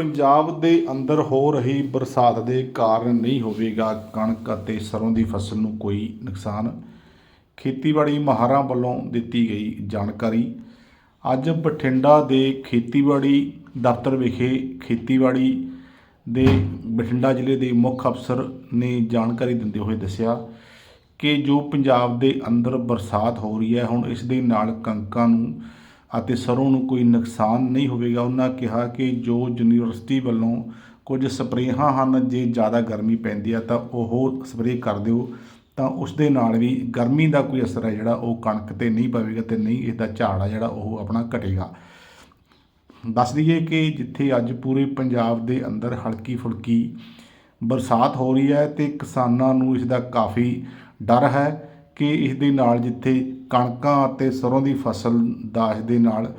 ਪੰਜਾਬ ਦੇ ਅੰਦਰ ਹੋ ਰਹੀ ਬਰਸਾਤ ਦੇ ਕਾਰਨ ਨਹੀਂ ਹੋਵੇਗਾ ਕਣਕ ਅਤੇ ਸਰੋਂ ਦੀ ਫਸਲ ਨੂੰ ਕੋਈ ਨੁਕਸਾਨ। ਖੇਤੀਬਾੜੀ ਮਾਹਰਾਂ ਵੱਲੋਂ ਦਿੱਤੀ ਗਈ ਜਾਣਕਾਰੀ। ਅੱਜ ਬਠਿੰਡਾ ਦੇ ਖੇਤੀਬਾੜੀ ਦਫ਼ਤਰ ਵਿਖੇ ਖੇਤੀਬਾੜੀ ਦੇ ਬਠਿੰਡਾ ਜ਼ਿਲ੍ਹੇ ਦੇ ਮੁੱਖ ਅਫਸਰ ਨੇ ਜਾਣਕਾਰੀ ਦਿੰਦੇ ਹੋਏ ਦੱਸਿਆ ਕਿ ਜੋ ਪੰਜਾਬ ਦੇ ਅੰਦਰ ਬਰਸਾਤ ਹੋ ਰਹੀ ਹੈ, ਹੁਣ ਇਸ ਦੇ ਨਾਲ ਕਣਕਾਂ ਨੂੰ ਅਤੇ ਸਰੋਂ ਨੂੰ ਕੋਈ ਨੁਕਸਾਨ ਨਹੀਂ ਹੋਵੇਗਾ। ਉਹਨਾਂ ਕਿਹਾ ਕਿ ਜੋ ਯੂਨੀਵਰਸਿਟੀ ਵੱਲੋਂ ਕੁਝ ਸਪਰੇਹਾਂ ਹਨ, ਜੇ ਜ਼ਿਆਦਾ ਗਰਮੀ ਪੈਂਦੀ ਆ ਤਾਂ ਉਹ ਸਪਰੇਅ ਕਰ ਦਿਓ, ਤਾਂ ਉਸ ਦੇ ਨਾਲ ਵੀ ਗਰਮੀ ਦਾ ਕੋਈ ਅਸਰ ਹੈ ਜਿਹੜਾ ਉਹ ਕਣਕ ਤੇ ਨਹੀਂ ਪਵੇਗਾ ਤੇ ਨਹੀਂ ਇਸ ਝਾੜ ਆ ਜਿਹੜਾ ਉਹ ਆਪਣਾ ਘਟੇਗਾ। ਦੱਸ ਦਈਏ ਕਿ ਜਿੱਥੇ ਅੱਜ ਪੂਰੇ ਪੰਜਾਬ ਦੇ ਅੰਦਰ ਹਲਕੀ ਫੁਲਕੀ ਬਰਸਾਤ ਹੋ ਰਹੀ ਹੈ ਤੇ ਕਿਸਾਨਾਂ ਨੂੰ ਇਸ ਦਾ ਕਾਫੀ ਡਰ ਹੈ ਕਿ ਇਸ ਦੇ ਨਾਲ ਜਿੱਥੇ ਕਣਕਾਂ ਅਤੇ ਸਰੋਂ ਦੀ ਫਸਲ ਦਾ ਇਸ ਦੇ ਨਾਲ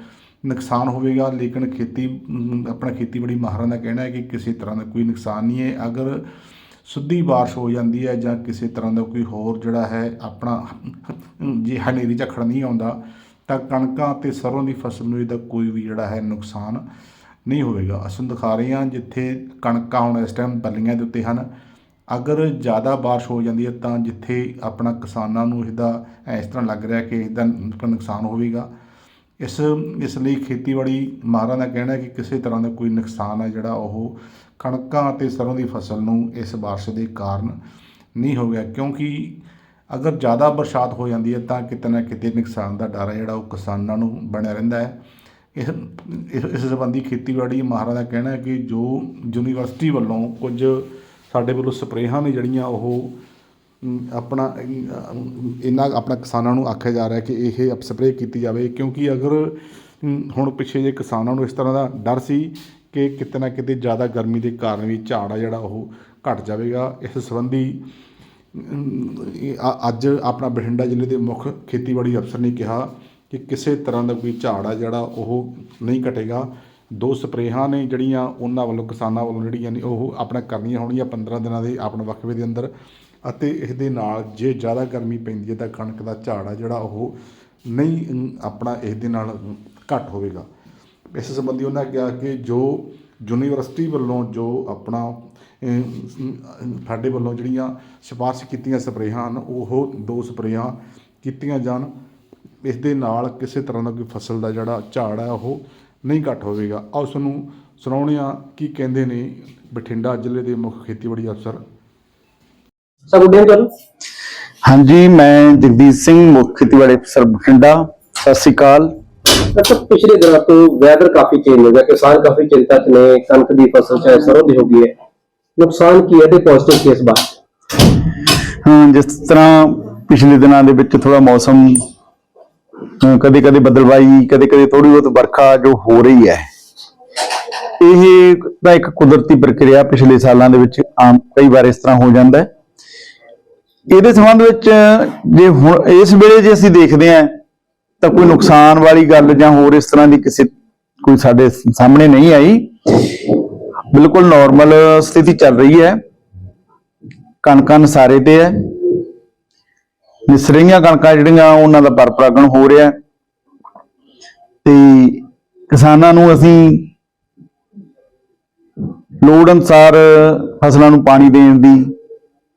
ਨੁਕਸਾਨ ਹੋਵੇਗਾ, ਲੇਕਿਨ ਖੇਤੀ ਆਪਣਾ ਖੇਤੀਬਾੜੀ ਮਾਹਰਾਂ ਦਾ ਕਹਿਣਾ ਹੈ ਕਿ ਕਿਸੇ ਤਰ੍ਹਾਂ ਦਾ ਕੋਈ ਨੁਕਸਾਨ ਨਹੀਂ ਹੈ। ਅਗਰ ਸੁੱਧੀ ਬਾਰਿਸ਼ ਹੋ ਜਾਂਦੀ ਹੈ ਜਾਂ ਕਿਸੇ ਤਰ੍ਹਾਂ ਦਾ ਕੋਈ ਹੋਰ ਜਿਹੜਾ ਹੈ ਆਪਣਾ ਜੇ ਹਨੇਰੀ ਝੱਖੜ ਨਹੀਂ ਆਉਂਦਾ, ਤਾਂ ਕਣਕਾਂ ਤੇ ਸਰੋਂ ਦੀ ਫਸਲ ਨੂੰ ਇਹਦਾ ਕੋਈ ਵੀ ਜਿਹੜਾ ਹੈ ਨੁਕਸਾਨ ਨਹੀਂ ਹੋਵੇਗਾ। ਅਸੀਂ ਦਿਖਾ ਰਹੇ ਹਾਂ ਜਿੱਥੇ ਕਣਕਾਂ ਹੁਣ ਇਸ ਟਾਈਮ ਬੱਲੀਆਂ ਦੇ ਉੱਤੇ ਹਨ। ਅਗਰ ਜ਼ਿਆਦਾ ਬਾਰਿਸ਼ ਹੋ ਜਾਂਦੀ ਹੈ ਤਾਂ ਜਿੱਥੇ ਆਪਣਾ ਕਿਸਾਨਾਂ ਨੂੰ ਇਹਦਾ ਇਸ ਤਰ੍ਹਾਂ ਲੱਗ ਰਿਹਾ ਕਿ ਇਹਦਾ ਨੁਕਸਾਨ ਹੋਵੇਗਾ। ਇਸ ਇਸ ਲਈ ਖੇਤੀਬਾੜੀ ਮਾਹਰਾਂ ਦਾ ਕਹਿਣਾ ਹੈ ਕਿ ਕਿਸੇ ਤਰ੍ਹਾਂ ਦਾ ਕੋਈ ਨੁਕਸਾਨ ਹੈ ਜਿਹੜਾ ਉਹ ਕਣਕਾਂ ਅਤੇ ਸਰੋਂ ਦੀ ਫਸਲ ਨੂੰ ਇਸ ਬਾਰਿਸ਼ ਦੇ ਕਾਰਨ ਨਹੀਂ ਹੋ ਗਿਆ। ਕਿਉਂਕਿ ਅਗਰ ਜ਼ਿਆਦਾ ਬਰਸਾਤ ਹੋ ਜਾਂਦੀ ਹੈ ਤਾਂ ਕਿਤੇ ਨਾ ਕਿਤੇ ਨੁਕਸਾਨ ਦਾ ਡਰ ਹੈ ਜਿਹੜਾ ਉਹ ਕਿਸਾਨਾਂ ਨੂੰ ਬਣਿਆ ਰਹਿੰਦਾ ਹੈ। ਇਸ ਇਸ ਇਸ ਸੰਬੰਧੀ ਖੇਤੀਬਾੜੀ ਮਾਹਰਾਂ ਦਾ ਕਹਿਣਾ ਹੈ ਕਿ ਜੋ ਯੂਨੀਵਰਸਿਟੀ ਵੱਲੋਂ ਕੁਝ ਸਾਡੇ ਵੱਲੋਂ ਸਪਰੇਹਾਂ ਨੇ ਜਿਹੜੀਆਂ ਉਹ ਆਪਣਾ ਅਮ, ਇਹਨਾਂ ਆਪਣਾ ਕਿਸਾਨਾਂ ਨੂੰ ਆਖਿਆ ਜਾ ਰਿਹਾ ਕਿ ਇਹ ਸਪਰੇਅ ਕੀਤੀ ਜਾਵੇ ਕਿਉਂਕਿ ਅਗਰ ਹੁਣ ਪਿੱਛੇ ਜੇ ਕਿਸਾਨਾਂ ਨੂੰ ਇਸ ਤਰ੍ਹਾਂ ਦਾ ਡਰ ਸੀ ਕਿ ਕਿਤੇ ਨਾ ਕਿਤੇ ਜ਼ਿਆਦਾ ਗਰਮੀ ਦੇ ਕਾਰਨ ਵੀ ਝਾੜ ਆ ਜਿਹੜਾ ਉਹ ਘਟ ਜਾਵੇਗਾ ਇਸ ਸੰਬੰਧੀ ਅੱਜ ਆਪਣਾ ਬਠਿੰਡਾ ਜ਼ਿਲ੍ਹੇ ਦੇ ਮੁੱਖ ਖੇਤੀਬਾੜੀ ਅਫਸਰ ਨੇ ਕਿਹਾ ਕਿ ਕਿਸੇ ਤਰ੍ਹਾਂ ਦਾ ਕੋਈ ਝਾੜ ਆ ਜਿਹੜਾ ਉਹ ਨਹੀਂ ਘਟੇਗਾ। ਦੋ ਸਪਰੇਹਾਂ ਨੇ ਜਿਹੜੀਆਂ ਉਹਨਾਂ ਵੱਲੋਂ, ਕਿਸਾਨਾਂ ਵੱਲੋਂ ਜਿਹੜੀਆਂ ਨੇ, ਉਹ ਆਪਣਾ ਕਰਨੀਆਂ ਹੋਣਗੀਆਂ 15 ਦਿਨਾਂ ਦੇ ਆਪਣੇ ਵਕਫੇ ਦੇ ਅੰਦਰ ਅਤੇ ਇਸ ਦੇ ਨਾਲ ਜੇ ਜ਼ਿਆਦਾ ਗਰਮੀ ਪੈਂਦੀ ਹੈ ਤਾਂ ਕਣਕ ਦਾ ਝਾੜ ਆ ਜਿਹੜਾ ਉਹ ਨਹੀਂ ਆਪਣਾ ਇਸ ਦੇ ਨਾਲ ਘੱਟ ਹੋਵੇਗਾ। ਇਸ ਸੰਬੰਧੀ ਉਹਨਾਂ ਕਿਹਾ ਕਿ ਜੋ ਯੂਨੀਵਰਸਿਟੀ ਵੱਲੋਂ ਜੋ ਆਪਣਾ ਸਾਡੇ ਵੱਲੋਂ ਜਿਹੜੀਆਂ ਸਿਫਾਰਸ਼ ਕੀਤੀਆਂ ਸਪਰੇਹਾਂ ਹਨ, ਉਹ ਦੋ ਸਪਰੇਹਾਂ ਕੀਤੀਆਂ ਜਾਣ। ਇਸ ਦੇ ਨਾਲ ਕਿਸੇ ਤਰ੍ਹਾਂ ਦਾ ਕੋਈ ਫਸਲ ਦਾ ਜਿਹੜਾ ਝਾੜ ਹੈ, ਉਹ ਨਹੀਂ ਘੱਟ ਹੋਵੇਗਾ। ਆਓ ਤੁਹਾਨੂੰ ਸੁਣਾਉਂਦੇ ਹਾਂ ਕੀ ਕਹਿੰਦੇ ਨੇ ਬਠਿੰਡਾ ਜ਼ਿਲ੍ਹੇ ਦੇ ਮੁੱਖ ਖੇਤੀਬਾੜੀ ਅਫਸਰ। ਸਰ ਗੁੱਡ ਡੇ ਤੁਹਾਨੂੰ? ਹਾਂਜੀ ਮੈਂ ਜਗਦੀਪ ਸਿੰਘ ਮੁੱਖ ਖੇਤੀਬਾੜੀ ਅਫਸਰ ਬਠਿੰਡਾ। ਸਤਿ ਸ਼੍ਰੀ ਅਕਾਲ। ਅੱਛਾ ਪਿਛਲੇ ਦਿਨਾਂ ਤੋਂ ਵੈਦਰ ਕਾਫੀ ਚੇਂਜ ਹੋ ਗਿਆ ਕਿਸਾਨ ਕਾਫੀ ਚਿੰਤਾ ਚ ਨੇ ਕਣਕ ਦੀ ਫਸਲ ਚਾਹੇ ਸਰੋਂ ਦੀ ਹੋ ਗਈ ਹੈ। ਨੁਕਸਾਨ ਕੀ ਹੈ ਤੇ ਪੋਜ਼ਿਟਿਵ ਕੇਸ ਬਾਅਦ ਹਾਂ ਜਿਸ ਤਰ੍ਹਾਂ ਪਿਛਲੇ ਦਿਨਾਂ ਦੇ ਵਿੱਚ ਥੋੜਾ ਮੌਸਮ ਕਦੇ ਕਦੇ ਬਦਲਵਾਈ ਕਦੇ ਕਦੇ ਥੋੜੀ ਬਹੁਤ ਵਰਖਾ ਜੋ ਹੋ ਰਹੀ ਹੈ। ਇਹ ਤਾਂ ਇੱਕ ਕੁਦਰਤੀ ਪ੍ਰਕਿਰਿਆ ਪਿਛਲੇ ਸਾਲਾਂ ਦੇ ਵਿੱਚ ਆਮ ਕਈ ਵਾਰ ਇਸ ਤਰ੍ਹਾਂ ਹੋ ਜਾਂਦਾ ਹੈ। ਇਹਦੇ ਸੰਬੰਧ ਵਿੱਚ ਜੇ ਹੁਣ ਇਸ ਵੇਲੇ ਜੇ ਅਸੀਂ ਦੇਖਦੇ ਹਾਂ, ਤਾਂ ਕੋਈ ਨੁਕਸਾਨ ਵਾਲੀ ਗੱਲ ਜਾਂ ਹੋਰ ਇਸ ਤਰ੍ਹਾਂ ਦੀ ਕਿਸੇ ਕੋਈ ਸਾਡੇ ਸਾਹਮਣੇ ਨਹੀਂ ਆਈ। ਬਿਲਕੁਲ ਨਾਰਮਲ ਸਥਿਤੀ ਚੱਲ ਰਹੀ ਹੈ। ਕਣਕਾਂ ਸਾਰੇ ਤੇ ਹੈ। ਨਿਸਰੀਆਂ ਕਣਕਾਂ ਜਿਹੜੀਆਂ ਉਹਨਾਂ ਦਾ ਪਰਪਰਾਗਣ ਹੋ ਰਿਹਾ ਤੇ ਕਿਸਾਨਾਂ ਨੂੰ ਅਸੀਂ ਲੋੜ ਅਨੁਸਾਰ ਫਸਲਾਂ ਨੂੰ ਪਾਣੀ ਦੇਣ ਦੀ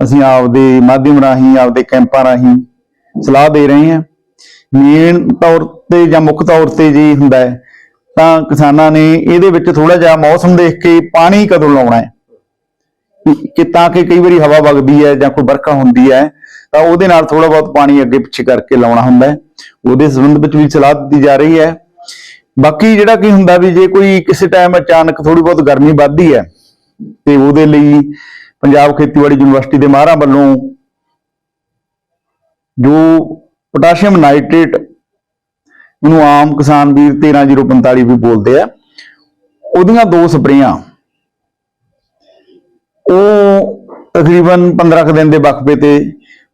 ਅਸੀਂ ਆਪਦੇ ਮਾਧਿਅਮ ਰਾਹੀਂ, ਆਪਦੇ ਕੈਂਪਾਂ ਰਾਹੀਂ ਸਲਾਹ ਦੇ ਰਹੇ ਹਾਂ। ਮੇਨ ਤੌਰ ਤੇ ਜਾਂ ਮੁੱਖ ਤੌਰ ਤੇ ਜੀ ਹੁੰਦਾ ਹੈ, ਤਾਂ ਕਿਸਾਨਾਂ ਨੇ ਇਹਦੇ ਵਿੱਚ ਥੋੜਾ ਜਿਹਾ ਮੌਸਮ ਦੇਖ ਕੇ ਪਾਣੀ ਕਦੋਂ ਲਾਉਣਾ ਹੈ। ਕਿ ਤਾਂ ਕਿ ਕਈ ਵਾਰੀ ਹਵਾ ਵਗਦੀ ਹੈ ਜਾਂ ਕੋਈ ਵਰਖਾ ਹੁੰਦੀ ਹੈ, ਤਾਂ ਉਹਦੇ ਨਾਲ ਥੋੜਾ ਬਹੁਤ ਪਾਣੀ ਅੱਗੇ ਪਿੱਛੇ ਕਰਕੇ ਲਾਉਣਾ ਹੁੰਦਾ ਹੈ। ਉਹਦੇ ਸੰਬੰਧ ਵਿੱਚ ਵੀ ਸਲਾਹ ਦਿੱਤੀ ਜਾ ਰਹੀ ਹੈ। ਬਾਕੀ ਜਿਹੜਾ ਕੀ ਹੁੰਦਾ ਵੀ ਜੇ ਕੋਈ ਕਿਸੇ ਟਾਈਮ ਅਚਾਨਕ ਥੋੜੀ ਬਹੁਤ ਗਰਮੀ ਵੱਧਦੀ ਹੈ, ਤੇ ਉਹਦੇ ਲਈ ਪੰਜਾਬ ਖੇਤੀਬਾੜੀ ਯੂਨੀਵਰਸਿਟੀ ਦੇ ਮਾਹਰਾਂ ਵੱਲੋਂ ਜੋ ਪੋਟਾਸ਼ੀਅਮ ਨਾਈਟ੍ਰੇਟ ਇਹਨੂੰ ਆਮ ਕਿਸਾਨ ਵੀਰ 13045 ਵੀ ਬੋਲਦੇ ਆ, ਉਹਦੀਆਂ ਦੋ ਸਪਰੇਆਂ ਉਹ ਤਕਰੀਬਨ 15 ਕੁ ਦਿਨ ਦੇ ਵਕਫੇ ਤੇ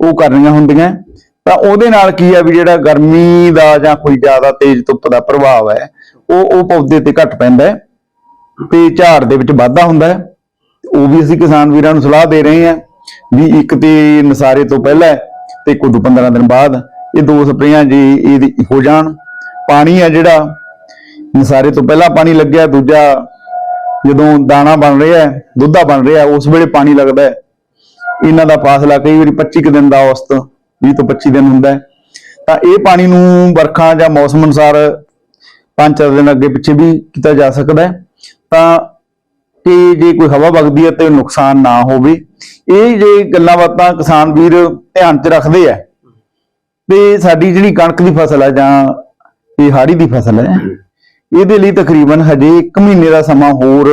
ਉਹ ਕਰਨੀਆਂ ਹੁੰਦੀਆਂ। ਤਾਂ ਉਹਦੇ ਨਾਲ ਕੀ ਆ ਵੀ ਜਿਹੜਾ ਗਰਮੀ ਦਾ ਜਾਂ ਕੋਈ ਜ਼ਿਆਦਾ ਤੇਜ਼ ਧੁੱਪ ਦਾ ਪ੍ਰਭਾਵ ਹੈ, ਉਹ ਉਹ ਪੌਦੇ ਤੇ ਘਟ ਪੈਂਦਾ ਹੈ ਤੇ ਝਾੜ ਦੇ ਵਿੱਚ ਵਾਧਾ ਹੁੰਦਾ ਹੈ। ਉਹ ਵੀ ਅਸੀਂ ਕਿਸਾਨ ਵੀਰਾਂ ਨੂੰ ਸਲਾਹ ਦੇ ਰਹੇ ਹਾਂ ਵੀ ਇੱਕ ਤੇ ਨਸਾਰੇ ਤੋਂ ਪਹਿਲਾਂ ਤੇ ਕੁਝ 15 ਦਿਨ ਬਾਅਦ ਇਹ ਦੋ ਸਪਰੇਆਂ ਜੇ ਇਹਦੀ ਹੋ ਜਾਣ। ਪਾਣੀ ਆ ਜਿਹੜਾ, ਨਸਾਰੇ ਤੋਂ ਪਹਿਲਾਂ ਪਾਣੀ ਲੱਗਿਆ, ਦੂਜਾ ਜਦੋਂ ਦਾਣਾ ਬਣ ਰਿਹਾ ਹੈ, ਦੁੱਧਾ ਬਣ ਰਿਹਾ ਉਸ ਵੇਲੇ ਪਾਣੀ ਲੱਗਦਾ ਹੈ। ਇਹਨਾਂ ਦਾ ਫਾਸਲਾ ਕਈ ਵਾਰੀ 25 ਕੁ ਦਿਨ ਦਾ ਔਸਤ 20 ਤੋਂ 25 ਦਿਨ ਹੁੰਦਾ ਹੈ। ਤਾਂ ਇਹ ਪਾਣੀ ਨੂੰ ਵਰਖਾ ਜਾਂ ਮੌਸਮ ਅਨੁਸਾਰ ਪੰਜ ਚਾਰ ਦਿਨ ਅੱਗੇ ਪਿੱਛੇ ਵੀ ਕੀਤਾ ਜਾ ਸਕਦਾ ਹੈ। ਤਾਂ ਕਿ ਜੇ ਕੋਈ ਹਵਾ ਵਗਦੀ ਹੈ ਤੇ ਨੁਕਸਾਨ ਨਾ ਹੋਵੇ। ਇਹ ਜੇ ਗੱਲਾਂ ਬਾਤਾਂ ਕਿਸਾਨ ਵੀਰ ਧਿਆਨ 'ਚ ਰੱਖਦੇ ਆ। ਤੇ ਸਾਡੀ ਜਿਹੜੀ ਕਣਕ ਦੀ ਫਸਲ ਹੈ ਜਾਂ ਇਹ ਹਾੜੀ ਦੀ ਫਸਲ ਹੈ ਇਹਦੇ ਲਈ ਤਕਰੀਬਨ ਹਜੇ 1 ਮਹੀਨੇ ਦਾ ਸਮਾਂ ਹੋਰ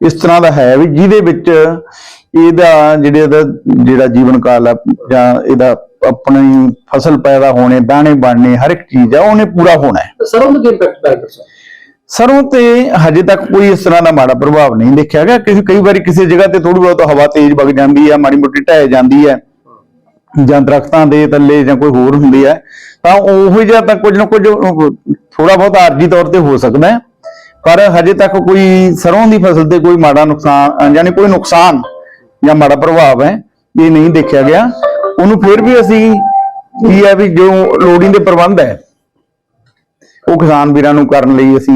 ਇਸ ਤਰ੍ਹਾਂ ਦਾ ਹੈ ਵੀ ਜਿਹਦੇ ਵਿੱਚ ਇਹਦਾ ਜਿਹੜੇ ਇਹਦਾ ਜਿਹੜਾ ਜੀਵਨ ਕਾਲ ਹੈ ਜਾਂ ਇਹਦਾ ਆਪਣੀ ਫਸਲ ਪੈਦਾ ਹੋਣੇ ਦਾਣੇ ਬਣਨੇ ਹਰ ਇੱਕ ਚੀਜ਼ ਆ ਉਹਨੇ ਪੂਰਾ ਹੋਣਾ ਹੈ। ਸਰੋਂ ਦਾ ਕੀ ਇੰਪੈਕਟ ਪੈਂਦਾ ਸਰ ਸਰੋਂ ਤੇ ਹਜੇ ਤੱਕ ਕੋਈ ਇਸ ਤਰ੍ਹਾਂ ਦਾ ਮਾੜਾ ਪ੍ਰਭਾਵ ਨਹੀਂ ਦੇਖਿਆ ਗਿਆ। ਕਿਸੇ ਕਈ ਵਾਰੀ ਕਿਸੇ ਜਗ੍ਹਾ ਤੇ ਥੋੜੀ ਬਹੁਤ ਹਵਾ ਤੇਜ਼ ਵਗ ਜਾਂਦੀ ਹੈ ਮਾੜੀ ਮੋਟੀ ਢਹਿ ਜਾਂਦੀ ਹੈ ਜਾਂ ਦਰਖਤਾਂ ਦੇ ਥੱਲੇ ਜਾਂ ਕੋਈ ਹੋਰ ਹੁੰਦੀ ਹੈ ਤਾਂ ਉਹੋ ਜਿਹਾ ਤਾਂ ਕੁਝ ਨਾ ਕੁਝ ਥੋੜਾ ਬਹੁਤ ਆਰਜੀ ਤੌਰ ਤੇ ਹੋ ਸਕਦਾ ਹੈ। ਪਰ ਹਜੇ ਤੱਕ ਕੋਈ ਸਰੋਂ ਦੀ ਫਸਲ ਤੇ ਕੋਈ ਮਾੜਾ ਨੁਕਸਾਨ ਯਾਨੀ ਕੋਈ ਨੁਕਸਾਨ ਜਾਂ ਮਾੜਾ ਪ੍ਰਭਾਵ ਹੈ ਇਹ ਨਹੀਂ ਦੇਖਿਆ ਗਿਆ। ਉਹਨੂੰ ਫਿਰ ਵੀ ਅਸੀਂ ਕੀ ਹੈ ਵੀ ਜੋ ਲੋੜੀਂਦੇ ਪ੍ਰਬੰਧ ਹੈ ਉਹ ਕਿਸਾਨ ਵੀਰਾਂ ਨੂੰ ਕਰਨ ਲਈ ਅਸੀਂ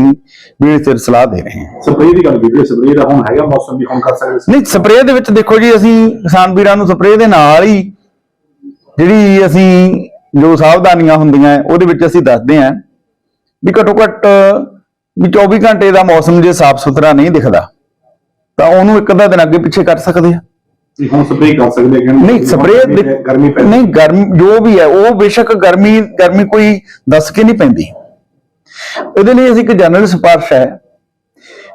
ਵੀ ਸਿਰ ਸਲਾਹ ਦੇ ਰਹੇ ਹਾਂ। ਸਪਰੇਅ ਦੀ ਗੱਲ ਕੀਤੀ ਸਪਰੇਅ ਦਾ ਹੁਣ ਹੈਗਾ ਮੌਸਮ ਵੀ ਹੁਣ ਕਰ ਸਕਦੇ ਨਹੀਂ ਸਪਰੇਅ ਦੇ ਵਿੱਚ ਦੇਖੋ ਜੀ ਅਸੀਂ ਕਿਸਾਨ ਵੀਰਾਂ ਨੂੰ ਸਪਰੇਅ ਦੇ ਨਾਲ ਹੀ ਜਿਹੜੀ ਅਸੀਂ ਜੋ ਸਾਵਧਾਨੀਆਂ ਹੁੰਦੀਆਂ ਹੈ, ਉਹਦੇ ਵਿੱਚ ਅਸੀਂ ਦੱਸਦੇ ਹਾਂ ਵੀ ਘੱਟੋ ਘੱਟ ਵੀ 24 ਘੰਟੇ ਦਾ ਮੌਸਮ ਜੇ ਸਾਫ਼ ਸੁਥਰਾ ਨਹੀਂ ਦਿਖਦਾ ਤਾਂ ਉਹਨੂੰ ਇੱਕ ਅੱਧਾ ਦਿਨ ਅੱਗੇ ਪਿੱਛੇ ਕਰ ਸਕਦੇ ਆ ਹੁਣ ਸਪਰੇਅ ਕਰ ਸਕਦੇ ਨਹੀਂ? ਸਪਰੇਅ ਗਰਮੀ ਪੈ ਨਹੀਂ ਗਰਮ ਜੋ ਵੀ ਹੈ ਉਹ ਬੇਸ਼ੱਕ ਗਰਮੀ ਗਰਮੀ ਕੋਈ ਦੱਸ ਕੇ ਨਹੀਂ ਪੈਂਦੀ। ਇਹਦੇ ਲਈ ਅਸੀਂ ਇੱਕ ਜਨਰਲ ਸਿਫਾਰਿਸ਼ ਹੈ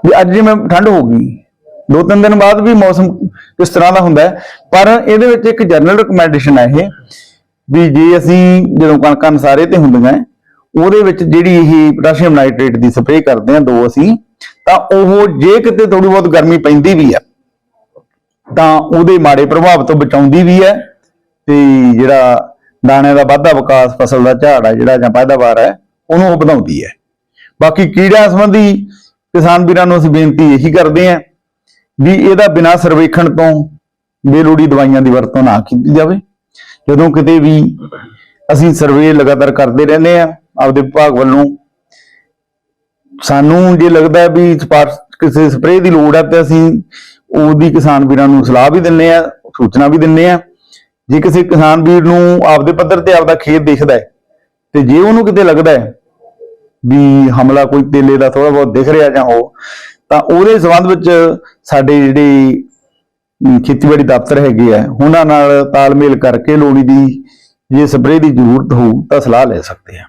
ਵੀ ਅੱਜ ਜਿਵੇਂ ਠੰਡ ਹੋ ਗਈ ਦੋ ਤਿੰਨ ਦਿਨ ਬਾਅਦ ਵੀ ਮੌਸਮ ਕਿਸ ਤਰ੍ਹਾਂ ਦਾ ਹੁੰਦਾ ਹੈ ਪਰ ਇਹਦੇ ਵਿੱਚ ਇੱਕ ਜਨਰਲ ਰეკਮੈਂਡੇਸ਼ਨ ਹੈ ਇਹ ਵੀ ਜੇ ਅਸੀਂ ਜਦੋਂ ਕਣਕਾਂ ਨਸਾਰੇ ਤੇ ਹੁੰਦੀਆਂ ਉਹਦੇ ਵਿੱਚ ਜਿਹੜੀ ਇਹ ਪੋਟਾਸ਼ੀਅਮ ਨਾਈਟ੍ਰੇਟ ਦੀ ਸਪਰੇਅ ਕਰਦੇ ਹਾਂ ਦੋ ਅਸੀਂ, ਤਾਂ ਉਹ ਜੇ ਕਿਤੇ ਥੋੜੀ ਬਹੁਤ ਗਰਮੀ ਪੈਂਦੀ ਵੀ ਹੈ ਤਾਂ ਉਹਦੇ ਮਾੜੇ ਪ੍ਰਭਾਵ ਤੋਂ ਬਚਾਉਂਦੀ ਵੀ ਹੈ ਤੇ ਜਿਹੜਾ ਦਾਣੇ ਦਾ ਵਾਧਾ ਵਿਕਾਸ, ਫਸਲ ਦਾ ਝਾੜ ਹੈ ਜਿਹੜਾ ਜਾਂ ਪੈਦਾਵਾਰ ਹੈ ਉਹਨੂੰ ਉਹ ਵਧਾਉਂਦੀ ਹੈ ਬਾਕੀ ਕੀੜਿਆਂ ਸੰਬੰਧੀ ਕਿਸਾਨ ਵੀਰਾਂ ਨੂੰ ਅਸੀਂ ਬੇਨਤੀ ਇਹੀ ਕਰਦੇ ਹਾਂ ਵੀ ਇਹਦਾ ਬਿਨਾਂ ਸਰਵੇਖਣ ਤੋਂ ਬੇਲੋੜੀ ਦਵਾਈਆਂ ਦੀ ਵਰਤੋਂ ਨਾ ਕੀਤੀ ਜਾਵੇ। ਜਦੋਂ ਕਿਤੇ ਵੀ ਅਸੀਂ ਸਰਵੇ ਲਗਾਤਾਰ ਕਰਦੇ ਰਹਿੰਦੇ ਆ ਆਪਦੇ ਵਿਭਾਗ ਵੱਲੋਂ। ਸਾਨੂੰ ਜੇ ਲੱਗਦਾ ਵੀ ਕਿਸੇ ਸਪਰੇਅ ਦੀ ਲੋੜ ਹੈ, ਤੇ ਅਸੀਂ ਉਹਦੀ ਕਿਸਾਨ ਵੀਰਾਂ ਨੂੰ ਸਲਾਹ ਵੀ ਦਿੰਨੇ ਆ ਸੂਚਨਾ ਵੀ ਦਿੰਨੇ ਆ ਜੇ ਕਿਸੇ ਕਿਸਾਨ ਵੀਰ ਨੂੰ ਆਪਦੇ ਪੱਧਰ ਤੇ ਆਪਦਾ ਖੇਤ ਦਿਖਦਾ ਹੈ, ਤੇ ਜੇ ਉਹਨੂੰ ਕਿਤੇ ਲੱਗਦਾ ਹੈ ਵੀ ਹਮਲਾ ਕੋਈ ਤੇਲੇ ਦਾ ਥੋੜਾ ਬਹੁਤ ਦਿਖ ਰਿਹਾ ਜਾਂ ਹੋ ਤਾਂ ਉਹਦੇ ਸੰਬੰਧ ਵਿੱਚ ਸਾਡੇ ਜਿਹੜੇ ਖੇਤੀਬਾੜੀ ਦਫ਼ਤਰ ਹੈਗੇ ਆ, ਉਹਨਾਂ ਨਾਲ ਤਾਲਮੇਲ ਕਰਕੇ ਲੋੜੀ ਦੀ ਜੇ ਸਪਰੇਅ ਦੀ ਜ਼ਰੂਰਤ ਹੋਊ ਤਾਂ ਸਲਾਹ ਲੈ ਸਕਦੇ ਆ।